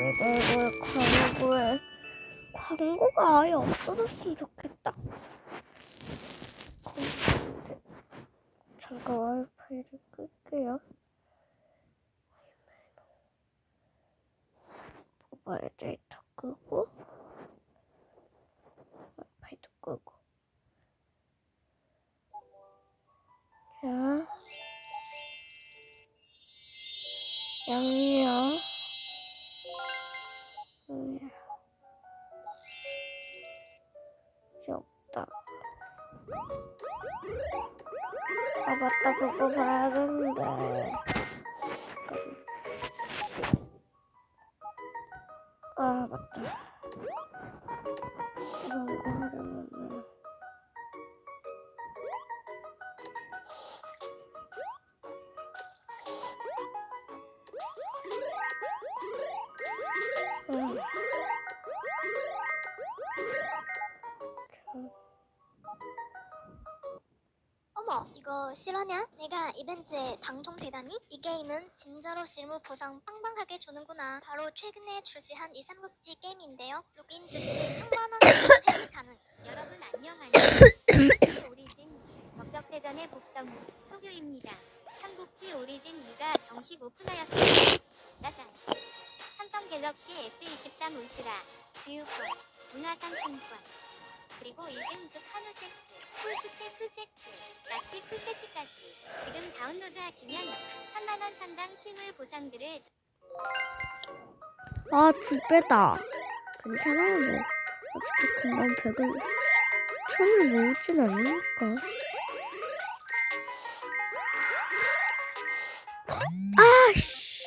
이거 광고에 광고가 아예 없어졌으면 좋겠다. 잠깐 와이파이를 끌게요. 모바일 데이터 끄고 와이파이도 끄고 자 양이요 음. 이제 없다 아 맞다 그 어머, 이거 실화냐? 내가 이벤트에 당첨되다니? 이 게임은 진짜로 실무 보상 빵빵하게 주는구나. 바로 최근에 출시한 2, 3국지 게임인데요. 로그인 즉시 천만 원 혜택 가능. 여러분 안녕하세요. 오리진 적벽대전의 복덩이 소규입니다. 삼국지 오리진 2가 정식 오픈하였습니다. 짜잔. 삼성 갤럭시 S23 울트라, 주유권, 문화상품권, 그리고 1등급 한우 세트, 콜트테프 세트, 낚시 풀 세트까지 지금 다운로드 하시면 3만원 상당 실물 보상들을 아, 두 배다. 괜찮아, 뭐. 어차피 금방 백을, 천을 모으진 않으니까. 아, 씨.